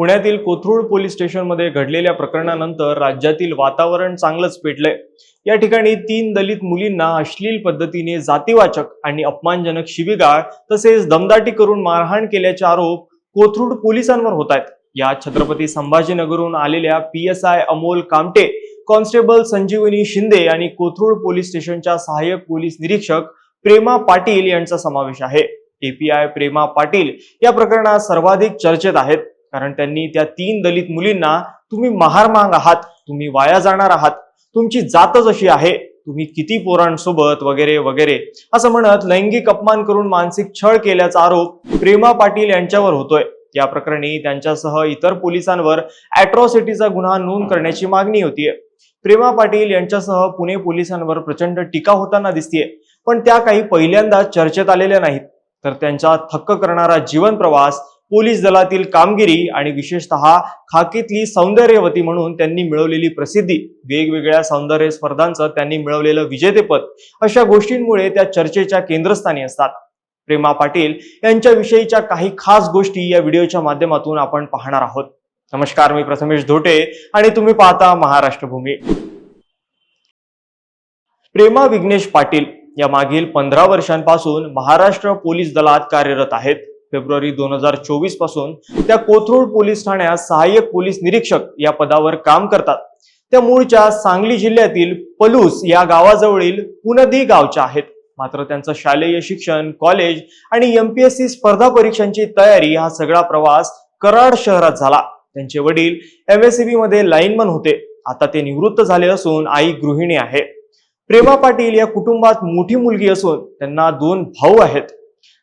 पुण्यातील कोथरूड पोलीस स्टेशनमध्ये घडलेल्या प्रकरणानंतर राज्यातील वातावरण चांगलंच पेटलंय. या ठिकाणी तीन दलित मुलींना अश्लील पद्धतीने जातीवाचक आणि अपमानजनक शिवीगाळ तसेच दमदाटी करून मारहाण केल्याचे आरोप कोथरूड पोलिसांवर होत आहेत या छत्रपती संभाजीनगरहून आलेल्या P S I Amol Kamte constable Sanjivani Shinde आणि कोथरूड पोलीस स्टेशनच्या सहाय्यक पोलीस निरीक्षक प्रेमा पाटील यांचा समावेश आहे. एपीआय प्रेमा पाटील या प्रकरणात सर्वाधिक चर्चेत आहेत. कारण त्यांनी त्या तीन दलित मुलींना तुम्ही महार मांग आहात तुम्ही वाया जाणार आहात तुमची जातच अशी आहे तुम्ही किती पोरांसोबत वगैरे वगैरे. असं म्हणत लैंगिक अपमान करून मानसिक छळ केल्याचा आरोप प्रेमा पाटील यांच्यावर होतोय. या प्रकरणी त्यांच्यासह इतर पोलिसांवर अॅट्रॉसिटीचा गुन्हा नोंद करण्याची मागणी होतीये. प्रेमा पाटील यांच्यासह पुणे पोलिसांवर प्रचंड टीका होताना दिसतीये. पण त्या काही पहिल्यांदा चर्चेत आलेल्या नाहीत. तर त्यांचा थक्क करणारा जीवन प्रवास पोलीस दलातील कामगिरी आणि विशेषतः खाकीतली सौंदर्यवती म्हणून त्यांनी मिळवलेली प्रसिद्धी वेगवेगळ्या सौंदर्य स्पर्धांचं त्यांनी मिळवलेलं विजेतेपद अशा गोष्टींमुळे त्या चर्चेच्या केंद्रस्थानी असतात. प्रेमा पाटील यांच्याविषयीच्या काही खास गोष्टी या व्हिडिओच्या माध्यमातून आपण पाहणार आहोत. नमस्कार मी प्रथमेश धोटे आणि तुम्ही पाहता महाराष्ट्र भूमी प्रेमा विघ्नेश पाटील या मागील पंधरा वर्षांपासून महाराष्ट्र पोलीस दलात कार्यरत आहेत. फेब्रुवारी दोन हजार चोवीसपासून त्या कोथरूड पोलीस ठाण्यात सहाय्यक पोलीस निरीक्षक या पदावर काम करतात. त्या मूळच्या सांगली जिल्ह्यातील पलूस या गावाजवळील पुनदी गावच्या आहेत. मात्र त्यांचं शालेय शिक्षण कॉलेज आणि एमपीएससी स्पर्धा परीक्षांची तयारी हा सगळा प्रवास कराड शहरात झाला. त्यांचे वडील एमएससीबी मध्ये लाईनमन होते. आता ते निवृत्त झाले असून आई गृहिणी आहे. प्रेमा पाटील या कुटुंबात मोठी मुलगी असून त्यांना दोन भाऊ आहेत.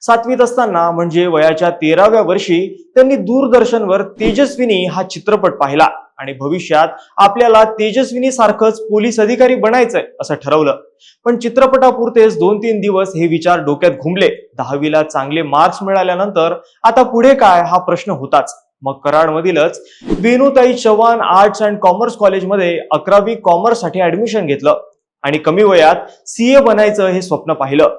सातवीत असताना म्हणजे वयाच्या तेराव्या वर्षी त्यांनी दूरदर्शनवर तेजस्विनी हा चित्रपट पाहिला आणि भविष्यात आपल्याला तेजस्विनी सारखंच पोलीस अधिकारी बनायचंय असं ठरवलं. पण चित्रपटापुरतेच दोन तीन दिवस हे विचार डोक्यात घुमले. दहावीला चांगले मार्क्स मिळाल्यानंतर आता पुढे काय हा प्रश्न होताच. मग कराडमधीलच Venutai Chavan arts and commerce कॉलेजमध्ये अकरावी कॉमर्ससाठी ऍडमिशन घेतलं आणि कमी वयात सीए बनायचं हे स्वप्न पाहिलं.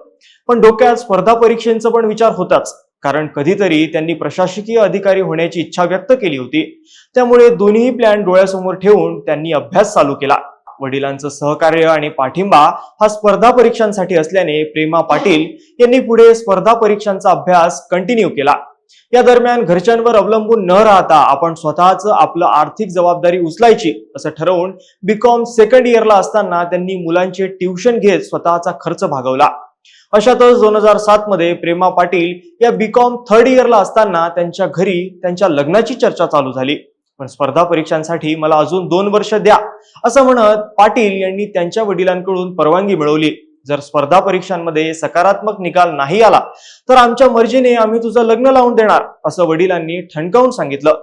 पण डोक्यात स्पर्धा परीक्षेचा पण विचार होताच. कारण कधीतरी त्यांनी प्रशासकीय अधिकारी होण्याची इच्छा व्यक्त केली होती. त्यामुळे दोन्ही प्लॅन डोळ्यासमोर ठेवून त्यांनी अभ्यास चालू केला. वडिलांचं सहकार्य आणि पाठिंबा हा स्पर्धा परीक्षांसाठी असल्याने प्रेमा पाटील यांनी पुढे स्पर्धा परीक्षांचा अभ्यास कंटिन्यू केला. या दरम्यान घरच्यांवर अवलंबून न राहता आपण स्वतःच आपलं आर्थिक जबाबदारी उचलायची असं ठरवून बीकॉम सेकंड इयरला असताना त्यांनी मुलांचे ट्युशन घेत स्वतःचा खर्च भागवला. अशातच दोन हजार सात मध्ये प्रेमा पाटील या बीकॉम थर्ड इयरला असताना त्यांच्या घरी त्यांच्या लग्नाची चर्चा चालू झाली. पण स्पर्धा परीक्षांसाठी मला अजून दोन वर्ष द्या असं म्हणत पाटील यांनी त्यांच्या वडिलांकडून परवानगी मिळवली. जर स्पर्धा परीक्षांमध्ये सकारात्मक निकाल नाही आला तर आमच्या मर्जीने आम्ही तुझं लग्न लावून देणार असं वडिलांनी ठणकावून सांगितलं.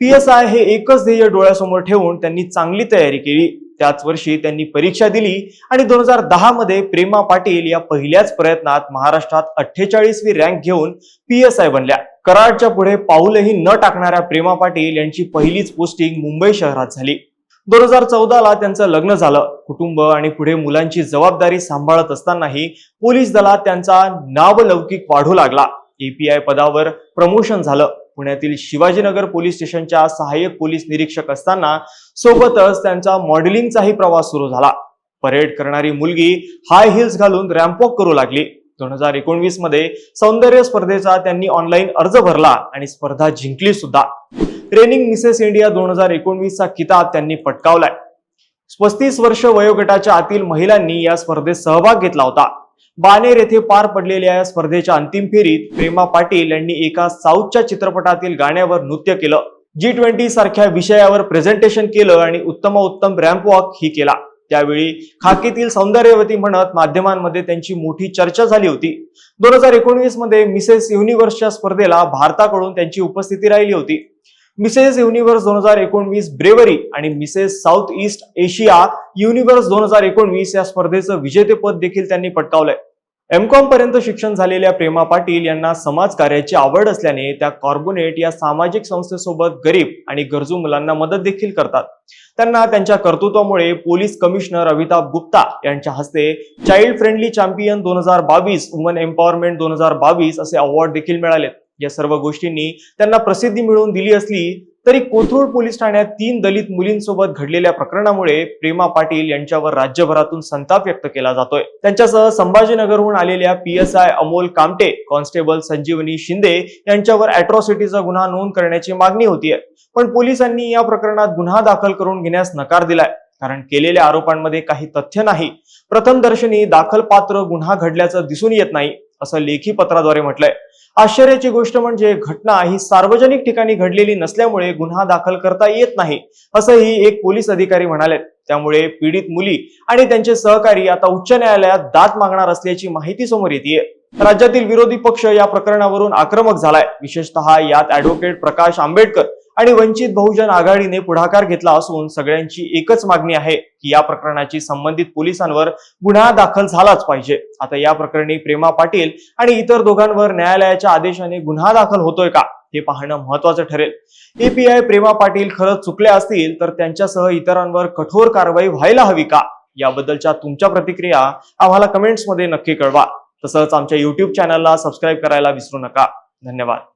पीएसआय हे एकच ध्येय डोळ्यासमोर ठेवून त्यांनी चांगली तयारी केली. त्याच वर्षी त्यांनी परीक्षा दिली आणि दोन हजार दहा मध्ये प्रेमा पाटील या पहिल्याच प्रयत्नात महाराष्ट्रात अठ्ठेचाळीसवी रँक घेऊन पी एस आय बनल्या. कराडच्या पुढे पाऊलही न टाकणाऱ्या प्रेमा पाटील यांची पहिलीच पोस्टिंग मुंबई शहरात झाली. दोन हजार चौदाला त्यांचं लग्न झालं. कुटुंब आणि पुढे मुलांची जबाबदारी सांभाळत असतानाही पोलीस दलात त्यांचा नावलौकिक वाढू लागला. एपीआय पदावर प्रमोशन झालं. पुण्यातील शिवाजीनगर पोलीस स्टेशनच्या सहाय्यक पोलीस निरीक्षक असताना सोबतच त्यांचा मॉडेलिंगचाही प्रवास सुरू झाला. परेड करणारी मुलगी हाय हिल्स घालून रॅम्पॉक करू लागली. दोन हजार एकोणवीसमध्ये सौंदर्य स्पर्धेचा त्यांनी ऑनलाईन अर्ज भरला आणि स्पर्धा जिंकली सुद्धा. ट्रेनिंग मिसेस इंडिया दोन हजार एकोणवीसचा किताब त्यांनी पटकावलाय. पस्तीस वर्ष वयोगटाच्या आतील महिलांनी या स्पर्धेत सहभाग घेतला होता. बानेर येथे पार पडलेल्या या स्पर्धेच्या अंतिम फेरीत प्रेमा पाटील यांनी एका साऊथच्या चित्रपटातील गाण्यावर नृत्य केलं. जी ट्वेंटी सारख्या विषयावर प्रेझेंटेशन केलं आणि उत्तमोत्तम रॅम्प वॉक ही केला. त्यावेळी खाकीतील सौंदर्यवती म्हणत माध्यमांमध्ये त्यांची मोठी चर्चा झाली होती. दोन हजार एकोणवीसमध्ये मिसेस युनिव्हर्सच्या स्पर्धेला भारताकडून त्यांची उपस्थिती राहिली होती. मिसेस युनिव्हर्स दोन हजार एकोणवीस ब्रेवरी आणि Mrs South East Asia universe दोन हजार एकोणवीस या स्पर्धेचं विजेतेपद देखील त्यांनी पटकावलंय. एमकॉम पर्यंत शिक्षण झालेल्या प्रेमा पाटील यांना समाज कार्याची आवड असल्याने त्या कॉर्बोनेट या सामाजिक संस्थेसोबत गरीब आणि गरजू मुलांना मदत देखील करतात. त्यांना त्यांच्या कर्तृत्वामुळे पोलीस कमिशनर अमिताभ गुप्ता यांच्या हस्ते चाइल्ड फ्रेंडली चॅम्पियन दोन हजार बावीस वुमन एम्पॉवरमेंट दोन हजार बावीस असे अवॉर्ड देखील मिळालेत. या सर्व गोष्टींनी त्यांना प्रसिद्धी मिळवून दिली असली तरी कोथरूड पोलीस ठाण्यात तीन दलित मुलींसोबत घडलेल्या प्रकरणामुळे प्रेमा पाटील यांच्यावर राज्यभरातून संताप व्यक्त केला जातोय. त्यांच्यासह संभाजीनगरहून आलेल्या P S I Amol Kamte constable Sanjivani Shinde यांच्यावर अॅट्रॉसिटीचा गुन्हा नोंद करण्याची मागणी होतीये पण पोलिसांनी या प्रकरणात गुन्हा दाखल करून घेण्यास नकार दिलाय. कारण केलेल्या आरोपांमध्ये काही तथ्य नाही. प्रथम दर्शनी दाखल पात्र गुन्हा घडल्याचं दिसून येत नाही. असं लेखी पत्राद्वारे म्हटलंय. आश्चर्याची गोष्ट म्हणजे घटना ही सार्वजनिक ठिकाणी घडलेली नसल्यामुळे गुन्हा दाखल करता येत नाही असंही एक पोलीस अधिकारी म्हणाले त्यामुळे पीडित मुली आणि त्यांचे सहकारी आता उच्च न्यायालयात दाद मागणार असल्याची माहिती समोर येते राज्यातील विरोधी पक्ष या प्रकरणावरून आक्रमक झालाय. विशेषतः यात ऍडव्होकेट प्रकाश आंबेडकर आणि वंचित बहुजन आघाडीने पुढाकार घेतला असून सगळ्यांची एकच मागणी आहे की या प्रकरणाची संबंधित पोलिसांवर गुन्हा दाखल झालाच पाहिजे. आता या प्रकरणी प्रेमा पाटील आणि इतर दोघांवर न्यायालयाच्या आदेशाने गुन्हा दाखल होतोय का हे पाहणं महत्वाचं ठरेल. एपीआय प्रेमा पाटील खरंच चुकल्या असतील तर त्यांच्यासह इतरांवर कठोर कारवाई व्हायला हवी का? याबद्दलच्या तुमच्या प्रतिक्रिया आम्हाला कमेंट्समध्ये नक्की कळवा. तसंच आमच्या युट्यूब चॅनलला सबस्क्राईब करायला विसरू नका. धन्यवाद.